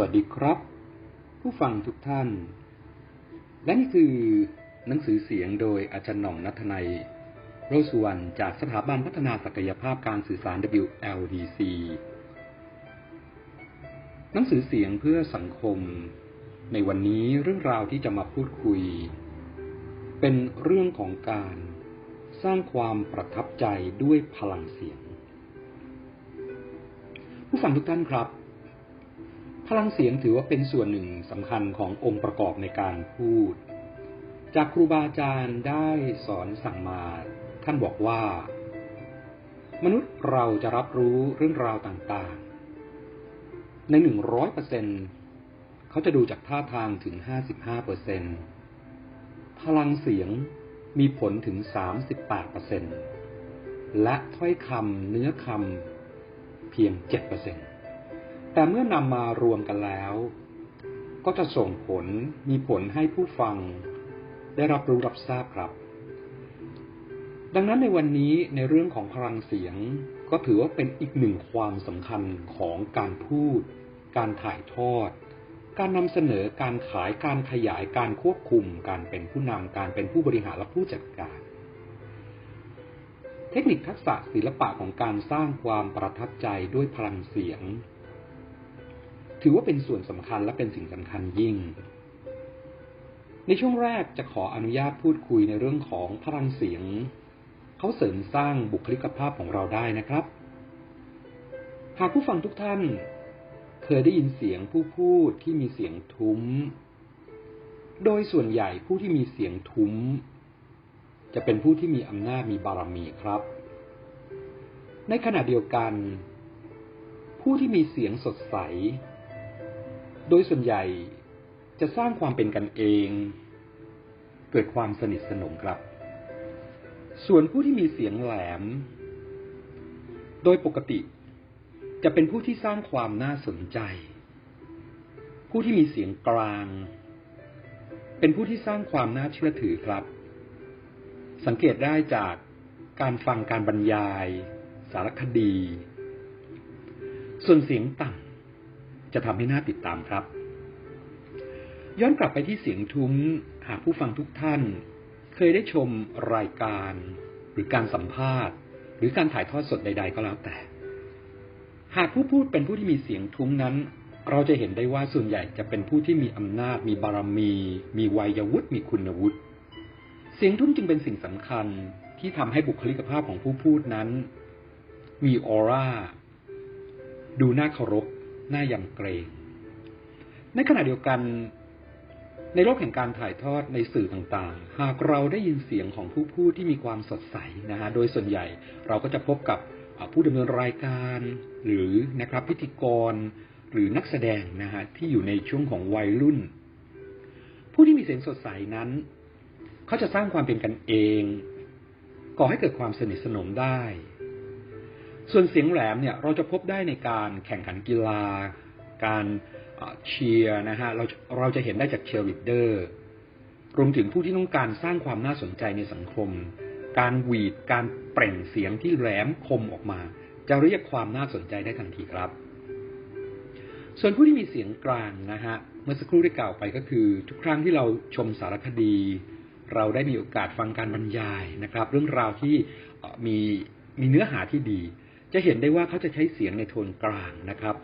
วัสดีครับ ผู้ฟังทุกท่าน และนี่คือหนังสือเสียงโดยอาจารย์หน่องนัทนัย โรสุวรรณจากสถาบันพัฒนาศักยภาพการสื่อสาร WLDC หนังสือเสียงเพื่อสังคม ในวันนี้เรื่องราวที่จะมาพูดคุย เป็นเรื่องของการสร้างความประทับใจด้วยพลังเสียง ผู้ฟังทุกท่านครับ พลังเสียงถือว่าเป็นส่วนหนึ่งสำคัญขององค์ประกอบในการพูด จากครูบาอาจารย์ได้สอนสั่งมาท่านบอกว่า มนุษย์เราจะรับรู้เรื่องราวต่างๆ ในหนึ่งร้อยเปอร์เซ็นเขาจะดูจากท่าทางถึงห้าสิบห้าเปอร์เซ็นพลังเสียงมีผลถึงสามสิบแปดเปอร์เซ็นและถ้อยคำเนื้อคำเพียงเจ็ดเปอร์เซ็นต์ แต่เมื่อนำมารวมกันแล้ว ก็จะส่งผลมีผลให้ผู้ฟัง ได้รับรู้รับทราบครับ ดังนั้นในวันนี้ในเรื่องของพลังเสียง ก็ถือว่าเป็นอีกหนึ่งความสำคัญของการพูด การถ่ายทอด การนำเสนอการขายการขยายการควบคุม การเป็นผู้นำการเป็นผู้บริหารและผู้จัดการเทคนิคทักษะศิลปะของการสร้างความประทับใจด้วยพลังเสียง ถือว่าเป็นส่วนสำคัญและเป็นสิ่งสำคัญยิ่ง ในช่วงแรกจะขออนุญาตพูดคุยในเรื่องของพลังเสียง เขาเสริมสร้างบุคลิกภาพของเราได้นะครับ หากผู้ฟังทุกท่าน เคยได้ยินเสียงผู้พูดที่มีเสียงทุ้ม โดยส่วนใหญ่ผู้ที่มีเสียงทุ้ม จะเป็นผู้ที่มีอำนาจมีบารมีครับ ในขณะเดียวกัน ผู้ที่มีเสียงสดใส โดยส่วนใหญ่จะสร้างความเป็นกันเอง เกิดความสนิทสนมครับ ส่วนผู้ที่มีเสียงแหลม โดยปกติ จะเป็นผู้ที่สร้างความน่าสนใจ ผู้ที่มีเสียงกลาง เป็นผู้ที่สร้างความน่าเชื่อถือครับ สังเกตได้จากการฟังการบรรยาย สารคดี ส่วนเสียงต่ำ จะทำให้น่าติดตามครับ ย้อนกลับไปที่เสียงทุ้มหากผู้ฟังทุกท่าน เคยได้ชมรายการ หรือการสัมภาษณ์ หรือการถ่ายทอดสดใด ๆ ก็แล้วแต่ หากผู้พูดเป็นผู้ที่มีเสียงทุ้มนั้น เราจะเห็นได้ว่าส่วนใหญ่จะเป็นผู้ที่มีอำนาจ มีบารมี มีวัยวุฒิมีคุณวุฒิเสียงทุ้มจึงเป็นสิ่งสำคัญที่ทำให้บุคลิกภาพของผู้พูดนั้น มีออร่า ดูน่าเคารพ น่ายำเกรง ในขณะเดียวกัน ในโลกแห่งการถ่ายทอดในสื่อต่างๆ หากเราได้ยินเสียงของผู้พูดที่มีความสดใสนะฮะโดยส่วนใหญ่เราก็จะพบกับผู้ดำเนินรายการ หรือนะครับพิธีกร หรือนักแสดงนะฮะที่อยู่ในช่วงของวัยรุ่น ผู้ที่มีเสียงสดใสนั้น เขาจะสร้างความเป็นกันเองก่อให้เกิดความสนิทสนมได้ ส่วนเสียงแหลมเนี่ยเราจะพบได้ในการแข่งขันกีฬา การเชียร์นะฮะเราเราจะเห็นได้จากเชียร์ลีดเดอร์รวมถึงผู้ที่ต้องการสร้างความน่าสนใจในสังคม การหวีดการเปล่งเสียงที่แหลมคมออกมา จะเรียกความน่าสนใจได้ทันทีครับ ส่วนผู้ที่มีเสียงกลางนะฮะเมื่อสักครู่ได้กล่าวไปก็คือ ทุกครั้งที่เราชมสารคดี เราได้มีโอกาสฟังการบรรยายนะครับ เรื่องราวที่มีมีเนื้อหาที่ดี จะเห็นได้ว่าเขาจะใช้เสียงในโทนกลางนะครับ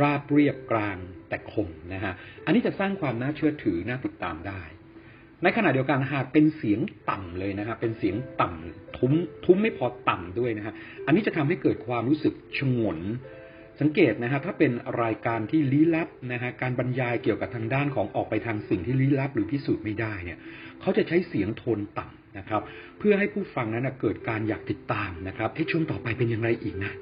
ราบเรียบกลางแต่คมนะฮะอันนี้จะสร้างความน่าเชื่อถือน่าติดตามได้ ในขณะเดียวกันหากเป็นเสียงต่ำเลยนะครับเป็นเสียงต่ำทุ้มทุ้มไม่พอต่ำด้วยนะฮะอันนี้จะทำให้เกิดความรู้สึกชงนสังเกตนะฮะถ้าเป็นรายการที่ลี้ลับนะฮะการบรรยายเกี่ยวกับทางด้านของออกไปทางสิ่งที่ลี้ลับ หรือพิสูจน์ไม่ได้เนี่ยเขาจะใช้เสียงโทนต่ำ นะครับ เพื่อให้ผู้ฟังนั้นเกิดการอยากติดตามนะครับให้ช่วงต่อไปเป็นอย่างไรอีกนะ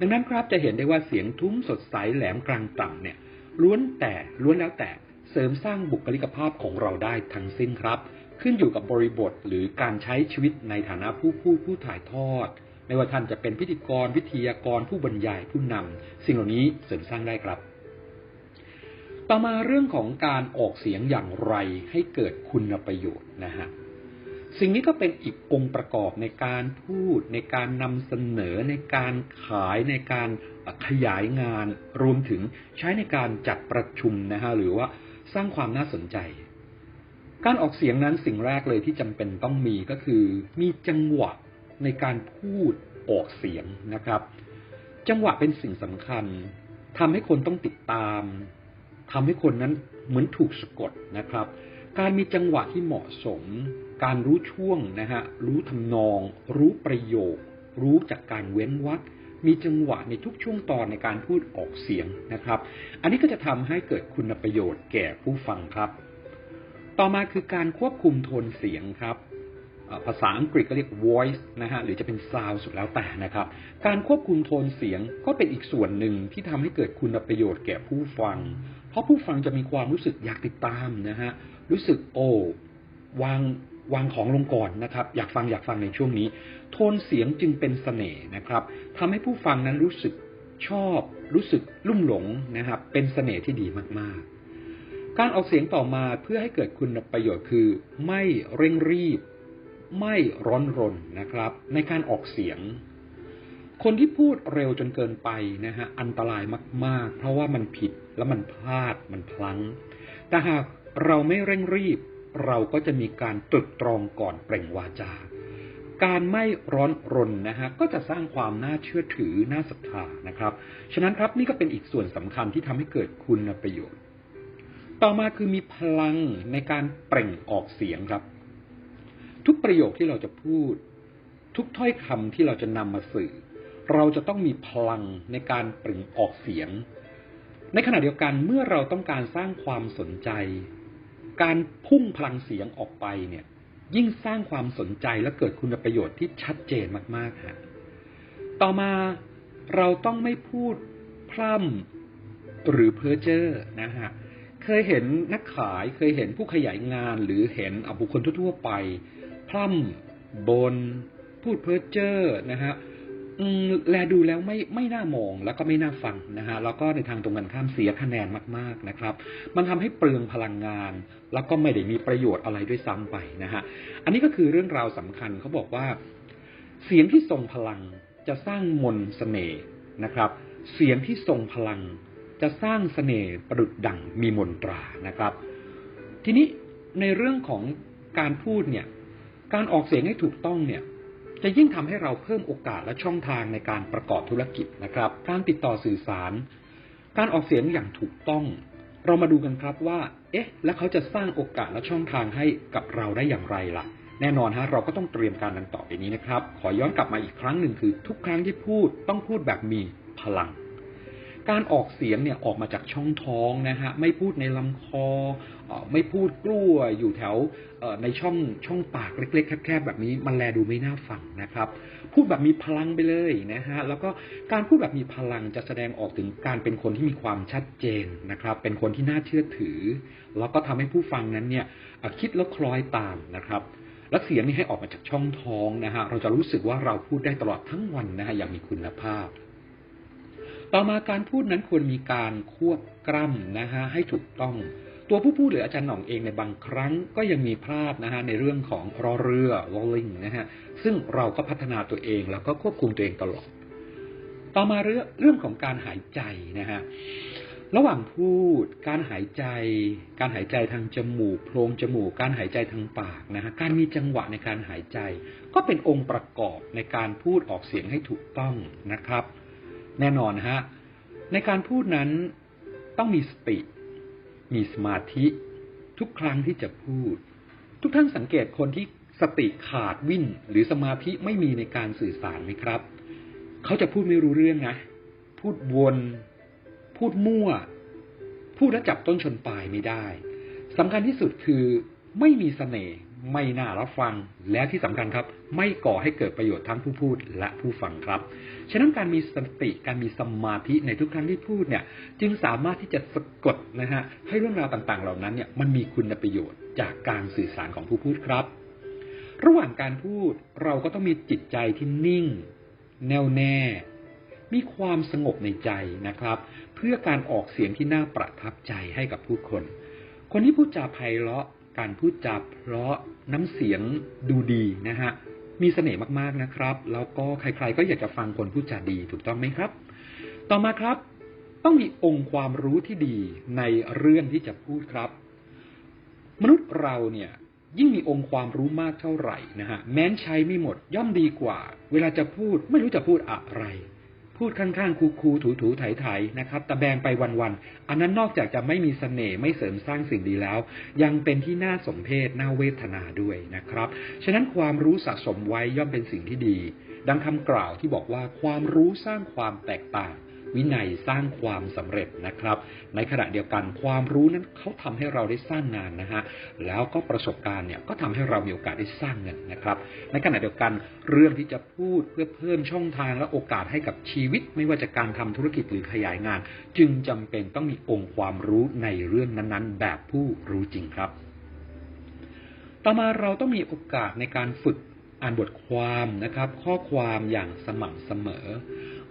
ดังนั้นครับจะเห็นได้ว่าเสียงทุ้มสดใสแหลมกลางต่ำเนี่ยล้วนแต่ล้วนแล้วแต่เสริมสร้างบุคลิกภาพของเราได้ทั้งสิ้นครับ ขึ้นอยู่กับบริบทหรือการใช้ชีวิตในฐานะผู้พูดผู้ถ่ายทอด ไม่ว่าท่านจะเป็นพิธีกรวิทยากรผู้บรรยายผู้นำสิ่งเหล่านี้เสริมสร้างได้ครับต่อมาเรื่องของการออกเสียงอย่างไรให้เกิดคุณประโยชน์นะฮะ สิ่งนี้ก็เป็นอีกองค์ประกอบในการพูด ในการนำเสนอในการขายในการขยายงาน รวมถึงใช้ในการจัดประชุมนะฮะหรือว่าสร้างความน่าสนใจ การออกเสียงนั้นสิ่งแรกเลยที่จำเป็นต้องมีก็คือ มีจังหวะในการพูดออกเสียงนะครับ จังหวะเป็นสิ่งสำคัญทำให้คนต้องติดตามทำให้คนนั้นเหมือนถูกสะกดนะครับ การมีจังหวะที่เหมาะสม การรู้ช่วงนะฮะรู้ทำนอง รู้ประโยค รู้จากการเว้นวรรคมีจังหวะในทุกช่วงตอนในการพูดออกเสียงนะครับ อันนี้ก็จะทำให้เกิดคุณประโยชน์แก่ผู้ฟังครับ ต่อมาคือการควบคุมโทนเสียงครับภาษาอังกฤษก็เรียก voice นะฮะหรือจะเป็น sound สุดแล้วแต่นะครับ การควบคุมโทนเสียงก็เป็นอีกส่วนหนึ่งที่ทำให้เกิดคุณประโยชน์แก่ผู้ฟัง เพราะผู้ฟังจะมีความรู้สึกอยากติดตามนะฮะรู้สึกโอ้วาง วางของลงก่อนนะครับ อยากฟังอยากฟังในช่วงนี้ โทนเสียงจึงเป็นเสน่ห์นะครับทำให้ผู้ฟังนั้นรู้สึกชอบ รู้สึกลุ่มหลงนะครับ เป็นเสน่ห์ที่ดีมากๆ การออกเสียงต่อมาเพื่อให้เกิดคุณประโยชน์คือ ไม่เร่งรีบ ไม่ร้อนรนนะครับ ในการออกเสียง คนที่พูดเร็วจนเกินไปนะฮะอันตรายมาก ๆ เพราะว่ามันผิดแล้วมันพลาดมันพลัง้ง แต่หากเราไม่เร่งรีบ เราก็จะมีการตรึกตรองก่อนเปล่งวาจา การไม่ร้อนรนนะฮะก็จะสร้างความน่าเชื่อถือน่าศรัทธานะครับ ฉะนั้นครับนี่ก็เป็นอีกส่วนสำคัญที่ทำให้เกิดคุณประโยชน์ ต่อมาคือมีพลังในการเปล่งออกเสียงครับ ทุกประโยคที่เราจะพูด ทุกถ้อยคำที่เราจะนำมาสื่อ เราจะต้องมีพลังในการเปล่งออกเสียงในขณะเดียวกันเมื่อเราต้องการสร้างความสนใจ การพุ่งพลังเสียงออกไปเนี่ย ยิ่งสร้างความสนใจและเกิดคุณประโยชน์ที่ชัดเจนมากๆฮะต่อมาเราต้องไม่พูดพร่ำหรือเพ้อเจ้อนะฮะเคยเห็นนักขายเคยเห็นผู้ขยายงานหรือเห็นบุคคลทั่วไป พร่ำบน พูดเพ้อเจ้อนะฮะ แลดูแล้วไม่ไม่น่ามองแล้วก็ไม่น่าฟังนะฮะแล้วก็ในทางตรงกันข้ามเสียคะแนนมากๆนะครับ มันทำให้เปลืองพลังงาน แล้วก็ไม่ได้มีประโยชน์อะไรด้วยซ้ำไปนะฮะอันนี้ก็คือเรื่องราวสำคัญเขาบอกว่า เสียงที่ทรงพลังจะสร้างมนสเสน่ห์นะครับ เสียงที่ทรงพลังจะสร้างสเสน่ห์ประดุดดังมีมนตรานะครับ ทีนี้ในเรื่องของการพูดเนี่ย การออกเสียงให้ถูกต้องเนี่ย จะยิ่งทำให้เราเพิ่มโอกาสและช่องทางในการประกอบธุรกิจนะครับ การติดต่อสื่อสาร การออกเสียงอย่างถูกต้อง เรามาดูกันครับว่า เอ๊ะ แล้วเขาจะสร้างโอกาสและช่องทางให้กับเราได้อย่างไรล่ะ แน่นอนฮะเราก็ต้องเตรียมการดังต่อไปนี้นะครับ ขอย้อนกลับมาอีกครั้งหนึ่งคือ ทุกครั้งที่พูดต้องพูดแบบมีพลัง การออกเสียงเนี่ยออกมาจากช่องท้องนะฮะไม่พูดในลำคอ ไม่พูดกล้วอยู่แถวในช่องช่องปากเล็กๆแคบๆแบบนี้ มันแลดูไม่น่าฟังนะครับ พูดแบบมีพลังไปเลยนะฮะแล้วก็การพูดแบบมีพลังจะแสดงออกถึงการเป็นคนที่มีความชัดเจนนะครับ เป็นคนที่น่าเชื่อถือ แล้วก็ทำให้ผู้ฟังนั้นเนี่ยคิดแล้วคล้อยตามนะครับและเสียงนี้ให้ออกมาจากช่องท้องนะฮะเราจะรู้สึกว่าเราพูดได้ตลอดทั้งวันนะฮะอย่างมีคุณภาพ ต่อมาการพูดนั้นควรมีการควบกล้ำนะฮะให้ถูกต้อง ตัวผู้พูดหรืออาจารย์หน่องเองในบางครั้งก็ยังมีพลาดนะฮะในเรื่องของรอเรือลอลิงนะฮะซึ่งเราก็พัฒนาตัวเองแล้วก็ควบคุมตัวเองตลอด ต่อมาเรื่องเรื่องของการหายใจนะฮะระหว่างพูดการหายใจ การหายใจทางจมูกโพรงจมูก การหายใจทางปากนะฮะการมีจังหวะในการหายใจ ก็เป็นองค์ประกอบในการพูดออกเสียงให้ถูกต้องนะครับ แน่นอนฮะในการพูดนั้นต้องมีสติ มีสมาธิทุกครั้งที่จะพูด ทุกท่านสังเกตคนที่สติขาดวิ่นหรือสมาธิไม่มีในการสื่อสารไหมครับ เขาจะพูดไม่รู้เรื่องนะ พูดวน พูดมั่ว พูดแล้วจับต้นชนปลายไม่ได้สำคัญที่สุดคือไม่มีสเสน่ห์ ไม่น่ารับฟัง และที่สำคัญครับ ไม่ก่อให้เกิดประโยชน์ทั้งผู้พูดและผู้ฟังครับ ฉะนั้นการมีสติการมีสมาธิในทุกครั้งที่พูดเนี่ยจึงสามารถที่จะสะกดนะฮะให้เรื่องราวต่างๆ เหล่านั้นเนี่ยมันมีคุณประโยชน์จากการสื่อสารของผู้พูดครับ ระหว่างการพูดเราก็ต้องมีจิตใจที่นิ่ง แน่วแน่ มีความสงบในใจนะครับ เพื่อการออกเสียงที่น่าประทับใจให้กับผู้คน คนที่พูดจาไพเราะการพูดจาเพราะ น้ำเสียงดูดีนะฮะ มีเสน่ห์มากๆนะครับ แล้วก็ใครๆก็อยากจะฟังคนพูดจาดีถูกต้องไหมครับ ต่อมาครับ ต้องมีองค์ความรู้ที่ดีในเรื่องที่จะพูดครับ มนุษย์เราเนี่ยยิ่งมีองค์ความรู้มากเท่าไหร่นะฮะแม้นใช้ไม่หมดย่อมดีกว่า เวลาจะพูดไม่รู้จะพูดอะไร พูดข้างๆ คูคูถูถูไถไถนะครับตะแบงไปวันๆ อันนั้นนอกจากจะไม่มีเสน่ห์ไม่เสริมสร้างสิ่งดีแล้ว ยังเป็นที่น่าสมเพชน่าเวทนาด้วยนะครับ ฉะนั้นความรู้สะสมไว้ย่อมเป็นสิ่งที่ดี ดังคำกล่าวที่บอกว่าความรู้สร้างความแตกต่าง วินัยสร้างความสำเร็จนะครับ ในขณะเดียวกันความรู้นั้นเขาทำให้เราได้สร้างงานนะฮะแล้วก็ประสบการณ์เนี่ยก็ทำให้เรามีโอกาสได้สร้างเงินนะครับ ในขณะเดียวกันเรื่องที่จะพูดเพื่อเพิ่มช่องทางและโอกาสให้กับชีวิต ไม่ว่าจะการทำธุรกิจหรือขยายงาน จึงจำเป็นต้องมีองค์ความรู้ในเรื่องนั้นๆ แบบผู้รู้จริงครับ ต่อมาเราต้องมีโอกาสในการฝึกอ่านบทความนะครับ ข้อความอย่างสม่ำเสมอ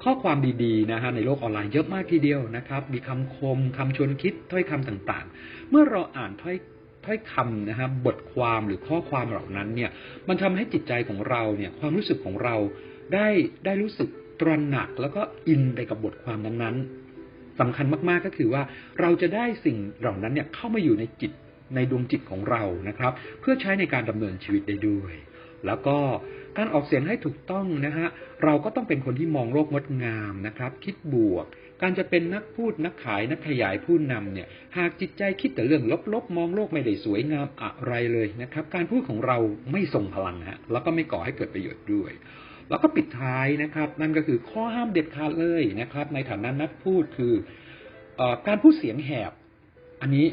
ข้อความดีๆนะฮะในโลกออนไลน์เยอะมากทีเดียวนะครับ มีคำคมคำชวนคิดถ้อยคำต่างๆ เมื่อเราอ่านถ้อยถ้อยคำนะฮะบทความหรือข้อความเหล่านั้นเนี่ยมันทำให้จิตใจของเราเนี่ยความรู้สึกของเราได้ได้รู้สึกตระหนักแล้วก็อินไปกับบทความนั้นๆสำคัญมากๆก็คือว่าเราจะได้สิ่งเหล่านั้นเนี่ยเข้ามาอยู่ในจิตในดวงจิตของเรานะครับ เพื่อใช้ในการดำเนินชีวิตได้ด้วย แล้วก็การออกเสียงให้ถูกต้องนะฮะเราก็ต้องเป็นคนที่มองโลกงดงามนะครับ คิดบวก การจะเป็นนักพูดนักขายนักขยายผู้นำเนี่ย หากจิตใจคิดแต่เรื่องลบๆ มองโลกไม่ได้สวยงามอะไรเลยนะครับ การพูดของเราไม่ทรงพลังฮะแล้วก็ไม่ก่อให้เกิดประโยชน์ด้วยแล้วก็ปิดท้ายนะครับ นั่นก็คือข้อห้ามเด็ดขาดเลยนะครับ ในฐานะนักพูดคืออการพูดเสียงแหบ อันนี้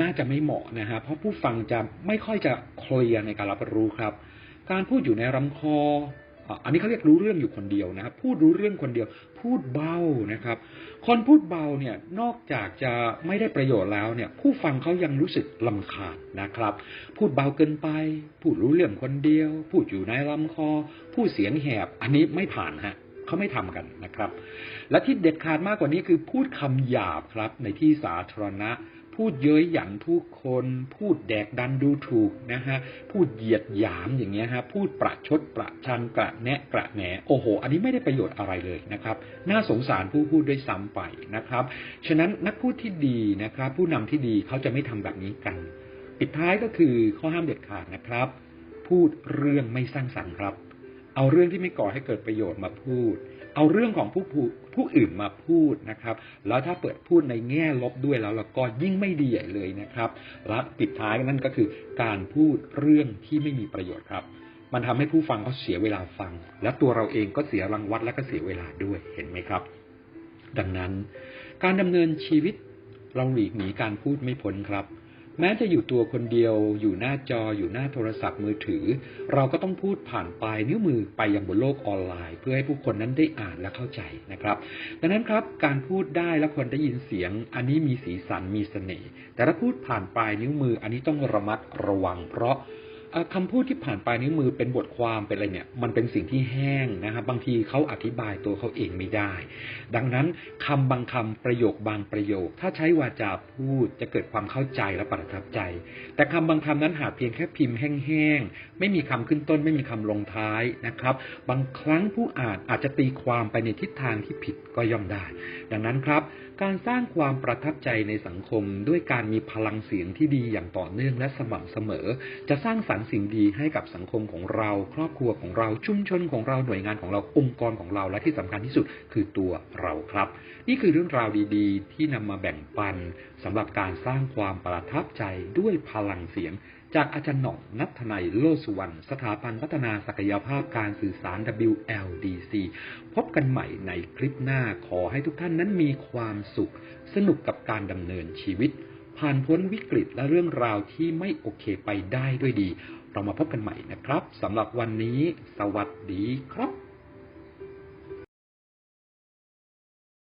น่าจะไม่เหมาะนะฮะเพราะผู้ฟังจะไม่ค่อยจะเคลียร์ในการรับรู้ครับ การพูดอยู่ในลำคอ อันนี้เขาเรียกรู้เรื่องอยู่คนเดียวนะครับ พูดรู้เรื่องคนเดียว พูดเบานะครับ คนพูดเบาเนี่ยนอกจากจะไม่ได้ประโยชน์แล้วเนี่ย ผู้ฟังเขายังรู้สึกลำคาญนะครับ พูดเบาเกินไป พูดรู้เรื่องคนเดียว พูดอยู่ในลำคอ พูดเสียงแหบ อันนี้ไม่ผ่านฮะเขาไม่ทำกันนะครับ และที่เด็ดขาดมากกว่านี้คือพูดคำหยาบครับในที่สาธารณะ พูดเย้ยหยันผู้คน พูดแดกดันดูถูกนะฮะ พูดเหยียดหยามอย่างเงี้ยฮะ พูดประชดประชันกระแนะกระแหนโอ้โห อันนี้ไม่ได้ประโยชน์อะไรเลยนะครับ น่าสงสารผู้พูดด้วยซ้ำไปนะครับ ฉะนั้นนักพูดที่ดีนะครับ ผู้นำที่ดีเขาจะไม่ทำแบบนี้กัน ปิดท้ายก็คือข้อห้ามเด็ดขาดนะครับ พูดเรื่องไม่สร้างสรรค์ครับ เอาเรื่องที่ไม่ก่อให้เกิดประโยชน์มาพูด เอาเรื่องของผู้ผู้ผู้อื่นมาพูดนะครับ แล้วถ้าเปิดพูดในแง่ลบด้วยแล้วแล้วก็ยิ่งไม่ดีใหญ่เลยนะครับและปิดท้ายนั่นก็คือการพูดเรื่องที่ไม่มีประโยชน์ครับ มันทำให้ผู้ฟังเขาเสียเวลาฟัง และตัวเราเองก็เสียรังวัดและก็เสียเวลาด้วยเห็นไหมครับ ดังนั้น การดำเนินชีวิตเราหลีกหนีการพูดไม่พ้นครับ แม้จะอยู่ตัวคนเดียว อยู่หน้าจออยู่หน้าโทรศัพท์มือถือ เราก็ต้องพูดผ่านปลายนิ้วมือไปยังบนโลกออนไลน์ เพื่อให้ผู้คนนั้นได้อ่านและเข้าใจนะครับ ดังนั้นครับการพูดได้และคนได้ยินเสียง อันนี้มีสีสันมีเสน่ห์แต่ถ้าพูดผ่านปลายนิ้วมือ อันนี้ต้องระมัดระวัง เพราะ คำพูดที่ผ่านปลายนิ้วมือเป็นบทความเป็นอะไรเนี่ย มันเป็นสิ่งที่แห้งนะครับบางทีเขาอธิบายตัวเขาเองไม่ได้ ดังนั้นคำบางคำประโยคบางประโยค ถ้าใช้วาจาพูดจะเกิดความเข้าใจและประทับใจ แต่คำบางคำนั้นหากเพียงแค่พิมพ์แห้งๆไม่มีคำขึ้นต้น ไม่มีคำลงท้ายนะครับ บางครั้งผู้อ่านอาจจะตีความไปในทิศทางที่ผิดก็ย่อมได้ ดังนั้นครับ การสร้างความประทับใจในสังคมด้วยการมีพลังเสียงที่ดีอย่างต่อเนื่องและสม่ำเสมอ จะสร้างสรรค์สิ่งดีให้กับสังคมของเรา ครอบครัวของเราชุมชนของเราหน่วยงานของเราองค์กรของเราและที่สำคัญที่สุดคือตัวเราครับ นี่คือเรื่องราวดีๆ ที่นำมาแบ่งปันสำหรับการสร้างความประทับใจด้วยพลังเสียง จากอาจารย์หน่องนัทนายโลสุวรรณสถาบันพัฒนาศักยภาพการสื่อสาร WLDC พบกันใหม่ในคลิปหน้าขอให้ทุกท่านนั้นมีความสุข สนุกกับการดำเนินชีวิต ผ่านพ้นวิกฤตและเรื่องราวที่ไม่โอเคไปได้ด้วยดี เรามาพบกันใหม่นะครับสำหรับวันนี้ สวัสดีครับ